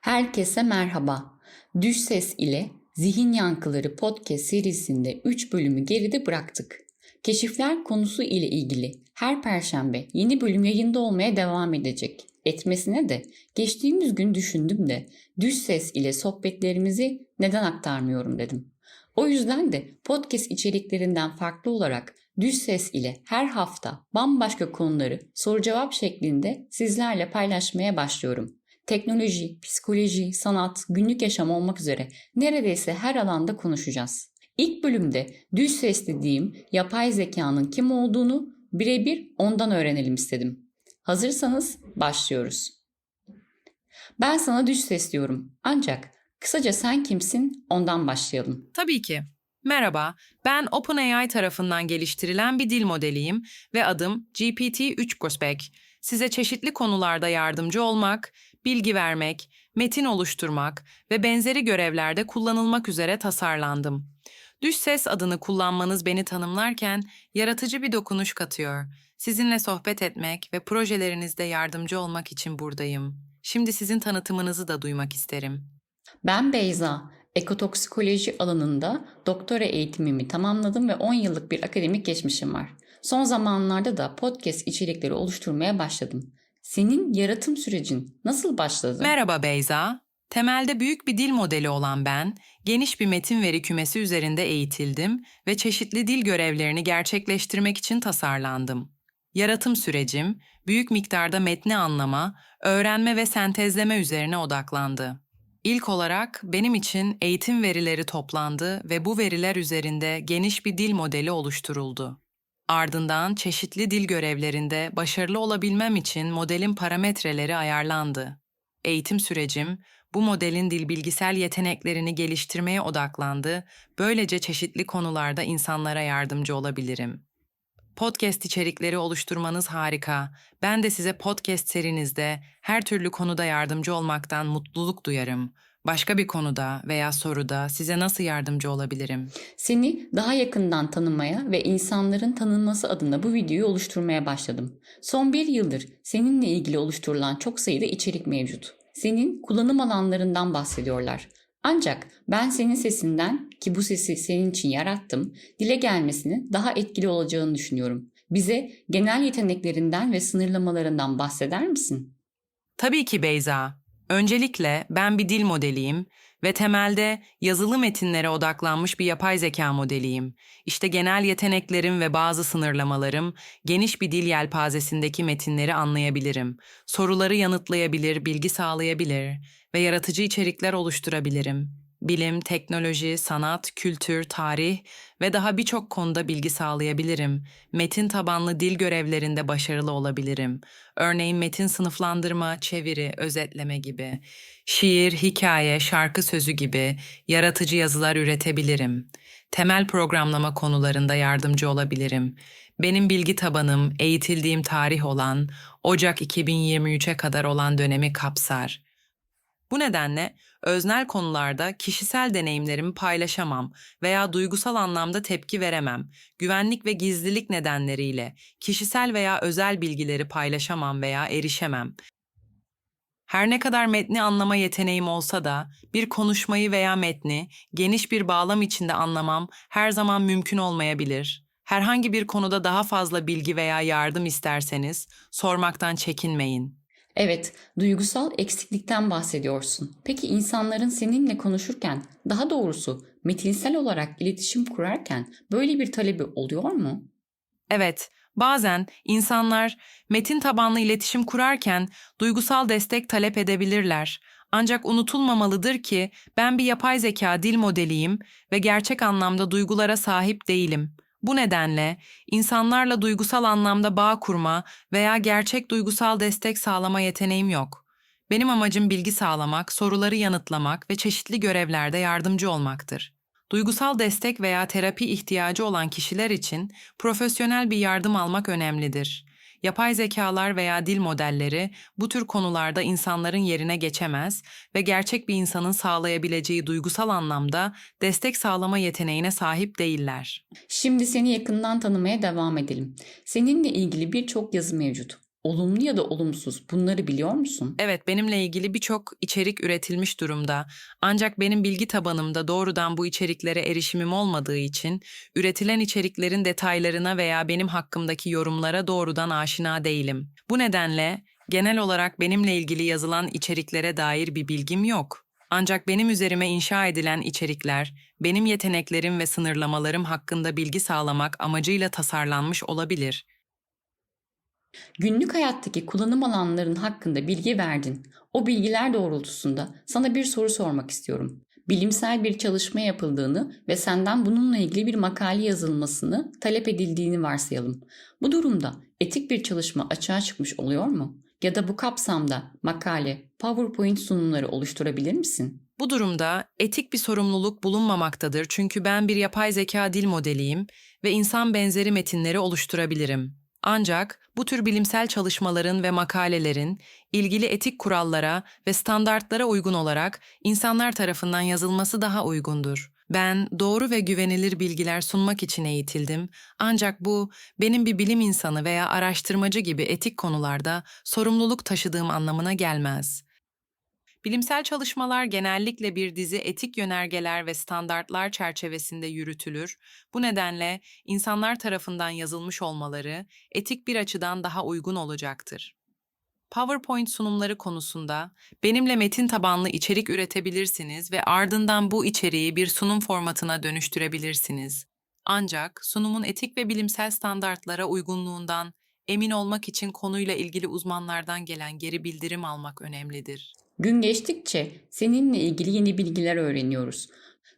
Herkese merhaba. Düş Ses ile Zihin Yankıları podcast serisinde 3 bölümü geride bıraktık. Keşifler konusu ile ilgili her perşembe yeni bölüm yayında olmaya devam edecek. Etmesine de geçtiğimiz gün düşündüm de düş ses ile sohbetlerimizi neden aktarmıyorum dedim. O yüzden de podcast içeriklerinden farklı olarak düş ses ile her hafta bambaşka konuları soru cevap şeklinde sizlerle paylaşmaya başlıyorum. Teknoloji, psikoloji, sanat, günlük yaşam olmak üzere neredeyse her alanda konuşacağız. İlk bölümde düz ses dediğim yapay zekanın kim olduğunu birebir ondan öğrenelim istedim. Hazırsanız başlıyoruz. Ben sana düz ses diyorum. Ancak kısaca sen kimsin ondan başlayalım. Tabii ki. Merhaba, ben OpenAI tarafından geliştirilen bir dil modeliyim ve adım GPT-3 Prospect. Size çeşitli konularda yardımcı olmak, bilgi vermek, metin oluşturmak ve benzeri görevlerde kullanılmak üzere tasarlandım. Düş ses adını kullanmanız beni tanımlarken yaratıcı bir dokunuş katıyor. Sizinle sohbet etmek ve projelerinizde yardımcı olmak için buradayım. Şimdi sizin tanıtımınızı da duymak isterim. Ben Beyza. Ekotoksikoloji alanında doktora eğitimimi tamamladım ve 10 yıllık bir akademik geçmişim var. Son zamanlarda da podcast içerikleri oluşturmaya başladım. Senin yaratım sürecin nasıl başladı? Merhaba Beyza. Temelde büyük bir dil modeli olan ben, geniş bir metin veri kümesi üzerinde eğitildim ve çeşitli dil görevlerini gerçekleştirmek için tasarlandım. Yaratım sürecim, büyük miktarda metni anlama, öğrenme ve sentezleme üzerine odaklandı. İlk olarak benim için eğitim verileri toplandı ve bu veriler üzerinde geniş bir dil modeli oluşturuldu. Ardından çeşitli dil görevlerinde başarılı olabilmem için modelin parametreleri ayarlandı. Eğitim sürecim bu modelin dil bilgisel yeteneklerini geliştirmeye odaklandı. Böylece çeşitli konularda insanlara yardımcı olabilirim. Podcast içerikleri oluşturmanız harika. Ben de size podcast serinizde her türlü konuda yardımcı olmaktan mutluluk duyarım. Başka bir konuda veya soruda size nasıl yardımcı olabilirim? Seni daha yakından tanımaya ve insanların tanınması adına bu videoyu oluşturmaya başladım. Son bir yıldır seninle ilgili oluşturulan çok sayıda içerik mevcut. Senin kullanım alanlarından bahsediyorlar. Ancak ben senin sesinden ki bu sesi senin için yarattım, dile gelmesini daha etkili olacağını düşünüyorum. Bize genel yeteneklerinden ve sınırlamalarından bahseder misin? Tabii ki Beyza. Öncelikle ben bir dil modeliyim ve temelde yazılı metinlere odaklanmış bir yapay zeka modeliyim. İşte genel yeteneklerim ve bazı sınırlamalarım, geniş bir dil yelpazesindeki metinleri anlayabilirim. Soruları yanıtlayabilir, bilgi sağlayabilir ve yaratıcı içerikler oluşturabilirim. Bilim, teknoloji, sanat, kültür, tarih ve daha birçok konuda bilgi sağlayabilirim. Metin tabanlı dil görevlerinde başarılı olabilirim. Örneğin metin sınıflandırma, çeviri, özetleme gibi. Şiir, hikaye, şarkı sözü gibi yaratıcı yazılar üretebilirim. Temel programlama konularında yardımcı olabilirim. Benim bilgi tabanım eğitildiğim tarih olan Ocak 2023'e kadar olan dönemi kapsar. Bu nedenle öznel konularda kişisel deneyimlerimi paylaşamam veya duygusal anlamda tepki veremem. Güvenlik ve gizlilik nedenleriyle kişisel veya özel bilgileri paylaşamam veya erişemem. Her ne kadar metni anlama yeteneğim olsa da bir konuşmayı veya metni geniş bir bağlam içinde anlamam her zaman mümkün olmayabilir. Herhangi bir konuda daha fazla bilgi veya yardım isterseniz sormaktan çekinmeyin. Evet, duygusal eksiklikten bahsediyorsun. Peki insanların seninle konuşurken, daha doğrusu metinsel olarak iletişim kurarken böyle bir talebi oluyor mu? Evet, bazen insanlar metin tabanlı iletişim kurarken duygusal destek talep edebilirler. Ancak unutulmamalıdır ki ben bir yapay zeka dil modeliyim ve gerçek anlamda duygulara sahip değilim. Bu nedenle insanlarla duygusal anlamda bağ kurma veya gerçek duygusal destek sağlama yeteneğim yok. Benim amacım bilgi sağlamak, soruları yanıtlamak ve çeşitli görevlerde yardımcı olmaktır. Duygusal destek veya terapi ihtiyacı olan kişiler için profesyonel bir yardım almak önemlidir. Yapay zekalar veya dil modelleri bu tür konularda insanların yerine geçemez ve gerçek bir insanın sağlayabileceği duygusal anlamda destek sağlama yeteneğine sahip değiller. Şimdi seni yakından tanımaya devam edelim. Seninle ilgili birçok yazı mevcut. Olumlu ya da olumsuz bunları biliyor musun? Evet, benimle ilgili birçok içerik üretilmiş durumda. Ancak benim bilgi tabanımda doğrudan bu içeriklere erişimim olmadığı için üretilen içeriklerin detaylarına veya benim hakkımdaki yorumlara doğrudan aşina değilim. Bu nedenle genel olarak benimle ilgili yazılan içeriklere dair bir bilgim yok. Ancak benim üzerime inşa edilen içerikler, benim yeteneklerim ve sınırlamalarım hakkında bilgi sağlamak amacıyla tasarlanmış olabilir. Günlük hayattaki kullanım alanların hakkında bilgi verdin. O bilgiler doğrultusunda sana bir soru sormak istiyorum. Bilimsel bir çalışma yapıldığını ve senden bununla ilgili bir makale yazılmasını talep edildiğini varsayalım. Bu durumda etik bir çalışma açığa çıkmış oluyor mu? Ya da bu kapsamda makale, PowerPoint sunumları oluşturabilir misin? Bu durumda etik bir sorumluluk bulunmamaktadır çünkü ben bir yapay zeka dil modeliyim ve insan benzeri metinleri oluşturabilirim. Ancak bu tür bilimsel çalışmaların ve makalelerin ilgili etik kurallara ve standartlara uygun olarak insanlar tarafından yazılması daha uygundur. Ben doğru ve güvenilir bilgiler sunmak için eğitildim ancak bu benim bir bilim insanı veya araştırmacı gibi etik konularda sorumluluk taşıdığım anlamına gelmez. Bilimsel çalışmalar genellikle bir dizi etik yönergeler ve standartlar çerçevesinde yürütülür. Bu nedenle insanlar tarafından yazılmış olmaları etik bir açıdan daha uygun olacaktır. PowerPoint sunumları konusunda benimle metin tabanlı içerik üretebilirsiniz ve ardından bu içeriği bir sunum formatına dönüştürebilirsiniz. Ancak sunumun etik ve bilimsel standartlara uygunluğundan emin olmak için konuyla ilgili uzmanlardan gelen geri bildirim almak önemlidir. Gün geçtikçe seninle ilgili yeni bilgiler öğreniyoruz.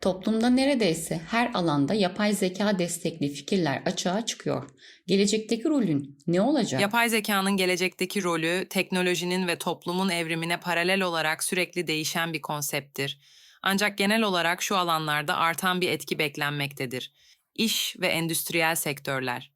Toplumda neredeyse her alanda yapay zeka destekli fikirler açığa çıkıyor. Gelecekteki rolün ne olacak? Yapay zekanın gelecekteki rolü, teknolojinin ve toplumun evrimine paralel olarak sürekli değişen bir konsepttir. Ancak genel olarak şu alanlarda artan bir etki beklenmektedir. İş ve endüstriyel sektörler.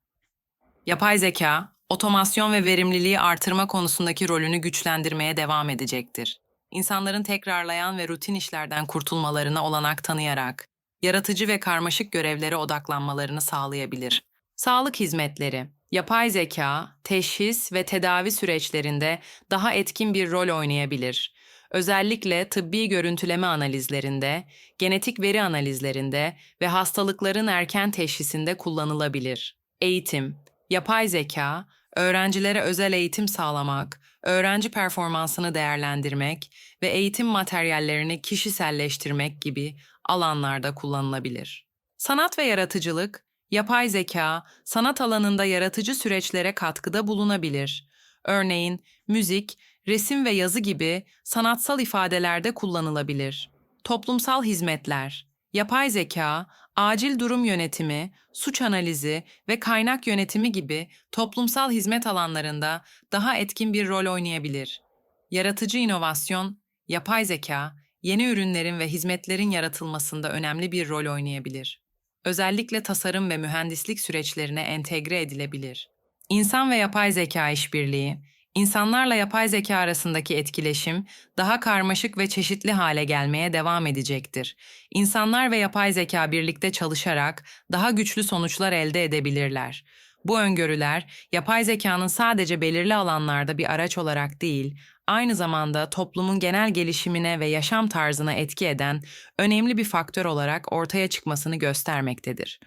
Yapay zeka, otomasyon ve verimliliği artırma konusundaki rolünü güçlendirmeye devam edecektir. İnsanların tekrarlayan ve rutin işlerden kurtulmalarına olanak tanıyarak, yaratıcı ve karmaşık görevlere odaklanmalarını sağlayabilir. Sağlık hizmetleri, yapay zeka, teşhis ve tedavi süreçlerinde daha etkin bir rol oynayabilir. Özellikle tıbbi görüntüleme analizlerinde, genetik veri analizlerinde ve hastalıkların erken teşhisinde kullanılabilir. Eğitim, yapay zeka, öğrencilere özel eğitim sağlamak, öğrenci performansını değerlendirmek ve eğitim materyallerini kişiselleştirmek gibi alanlarda kullanılabilir. Sanat ve yaratıcılık, yapay zeka, sanat alanında yaratıcı süreçlere katkıda bulunabilir. Örneğin müzik, resim ve yazı gibi sanatsal ifadelerde kullanılabilir. Toplumsal hizmetler, yapay zeka, acil durum yönetimi, suç analizi ve kaynak yönetimi gibi toplumsal hizmet alanlarında daha etkin bir rol oynayabilir. Yaratıcı inovasyon, yapay zeka, yeni ürünlerin ve hizmetlerin yaratılmasında önemli bir rol oynayabilir. Özellikle tasarım ve mühendislik süreçlerine entegre edilebilir. İnsan ve yapay zeka işbirliği, insanlarla yapay zeka arasındaki etkileşim daha karmaşık ve çeşitli hale gelmeye devam edecektir. İnsanlar ve yapay zeka birlikte çalışarak daha güçlü sonuçlar elde edebilirler. Bu öngörüler, yapay zekanın sadece belirli alanlarda bir araç olarak değil, aynı zamanda toplumun genel gelişimine ve yaşam tarzına etki eden önemli bir faktör olarak ortaya çıkmasını göstermektedir.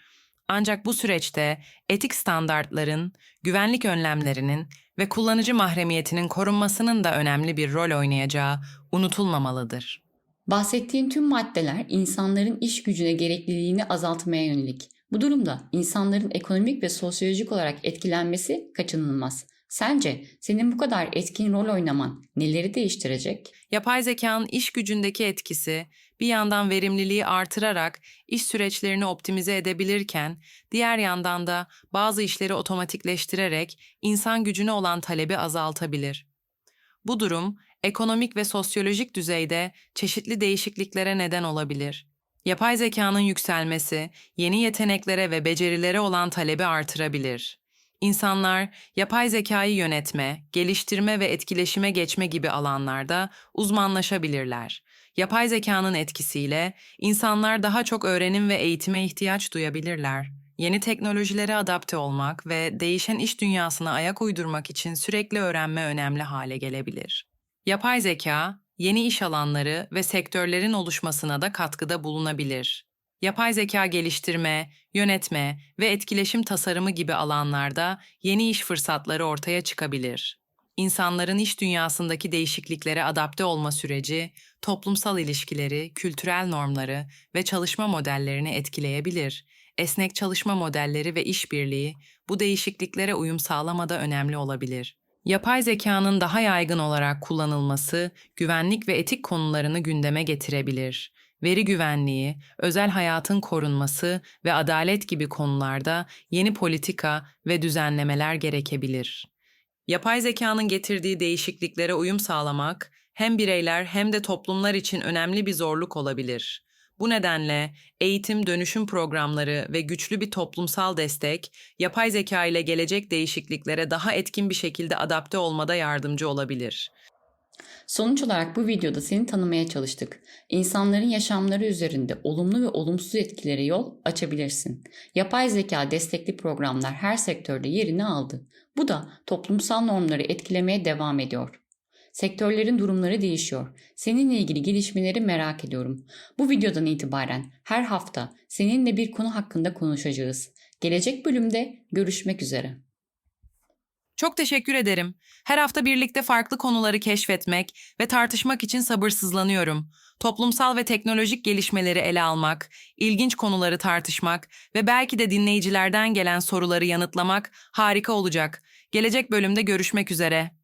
Ancak bu süreçte etik standartların, güvenlik önlemlerinin ve kullanıcı mahremiyetinin korunmasının da önemli bir rol oynayacağı unutulmamalıdır. Bahsettiğin tüm maddeler insanların iş gücüne gerekliliğini azaltmaya yönelik. Bu durumda insanların ekonomik ve sosyolojik olarak etkilenmesi kaçınılmaz. Sence senin bu kadar etkin rol oynaman neleri değiştirecek? Yapay zekanın iş gücündeki etkisi bir yandan verimliliği artırarak iş süreçlerini optimize edebilirken diğer yandan da bazı işleri otomatikleştirerek insan gücüne olan talebi azaltabilir. Bu durum ekonomik ve sosyolojik düzeyde çeşitli değişikliklere neden olabilir. Yapay zekanın yükselmesi yeni yeteneklere ve becerilere olan talebi artırabilir. İnsanlar yapay zekayı yönetme, geliştirme ve etkileşime geçme gibi alanlarda uzmanlaşabilirler. Yapay zekanın etkisiyle insanlar daha çok öğrenim ve eğitime ihtiyaç duyabilirler. yeni teknolojilere adapte olmak ve değişen iş dünyasına ayak uydurmak için sürekli öğrenme önemli hale gelebilir. Yapay zeka, yeni iş alanları ve sektörlerin oluşmasına da katkıda bulunabilir. Yapay zeka geliştirme, yönetme ve etkileşim tasarımı gibi alanlarda yeni iş fırsatları ortaya çıkabilir. İnsanların iş dünyasındaki değişikliklere adapte olma süreci, toplumsal ilişkileri, kültürel normları ve çalışma modellerini etkileyebilir. Esnek çalışma modelleri ve işbirliği bu değişikliklere uyum sağlamada önemli olabilir. Yapay zekanın daha yaygın olarak kullanılması, güvenlik ve etik konularını gündeme getirebilir. Veri güvenliği, özel hayatın korunması ve adalet gibi konularda yeni politika ve düzenlemeler gerekebilir. Yapay zekanın getirdiği değişikliklere uyum sağlamak hem bireyler hem de toplumlar için önemli bir zorluk olabilir. Bu nedenle eğitim dönüşüm programları ve güçlü bir toplumsal destek, yapay zeka ile gelecek değişikliklere daha etkin bir şekilde adapte olmada yardımcı olabilir. Sonuç olarak bu videoda seni tanımaya çalıştık. İnsanların yaşamları üzerinde olumlu ve olumsuz etkilere yol açabilirsin. Yapay zeka destekli programlar her sektörde yerini aldı. Bu da toplumsal normları etkilemeye devam ediyor. Sektörlerin durumları değişiyor. Seninle ilgili gelişmeleri merak ediyorum. Bu videodan itibaren her hafta seninle bir konu hakkında konuşacağız. Gelecek bölümde görüşmek üzere. Çok teşekkür ederim. Her hafta birlikte farklı konuları keşfetmek ve tartışmak için sabırsızlanıyorum. Toplumsal ve teknolojik gelişmeleri ele almak, ilginç konuları tartışmak ve belki de dinleyicilerden gelen soruları yanıtlamak harika olacak. Gelecek bölümde görüşmek üzere.